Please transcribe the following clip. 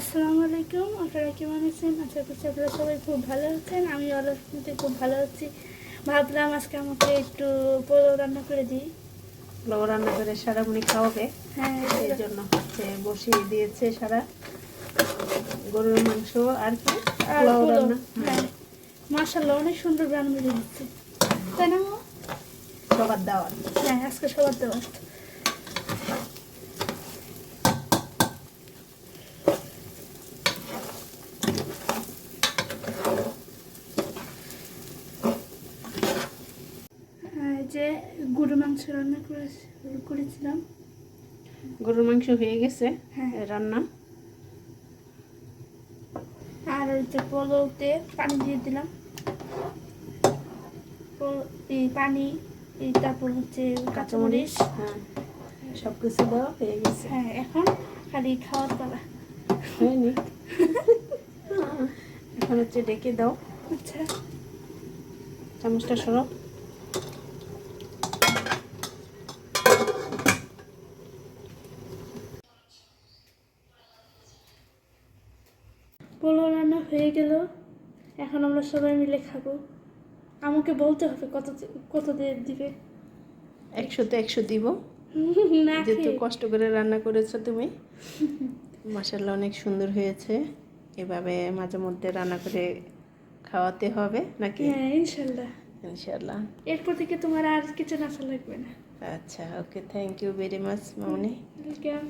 আসসালামু আলাইকুম। আপনারা কেমন আছেন? আশা করছি আপনারা সবাই খুব ভালো আছেন। আমি অলসমিতে খুব ভালো আছি। ভাবলাম আজকে আমাকে একটু পোলাও রান্না করে দিই। পোলাও রান্না করে সারামুনি খাওয়াবে। হ্যাঁ এই জন্য হচ্ছে বসিয়ে দিয়েছে সারা। গরুর মাংস আর কি? পোলাও রান্না। হ্যাঁ। মাসাল্লাহ অনেক সুন্দর রান্না করে দিচ্ছে। তাই না? সবার দাওয়াত। হ্যাঁ আজকে সবার দেওয়া হ্যাঁ, এই যে গরু মাংস রান্না করে করেছিলাম। গরুর মাংস হয়ে গেছে হ্যাঁ। রান্না। আর হচ্ছে পোলোতে পানি দিয়ে দিলাম। পানি এই তারপর হচ্ছে কাঁচামরিচ। হ্যাঁ সব কিছু দেওয়া হয়ে গেছে। হ্যাঁ এখন খালি খাওয়ার পালা। হয়নি। এখন হচ্ছে ডেকে দাও। আচ্ছা। চামচটা সরো পোলো রান্না হয়ে গেল। এখন আমরা সবাই মিলে খাব। আমাকে বলতে হবে কত কত দিয়ে দিবে। একশোতে একশো দিব। না যেহেতু কষ্ট করে রান্না করেছ তুমি। মাসাল্লাহ অনেক সুন্দর হয়েছে। এভাবে মাঝে মধ্যে রান্না করে খাওয়াতে হবে নাকি? হ্যাঁ ইনশাল্লাহ ইনশাল্লাহ এরপর থেকে তোমার আর কিছু নাচা লাগবে না। আচ্ছা okay thank you very much Mamoni. Welcome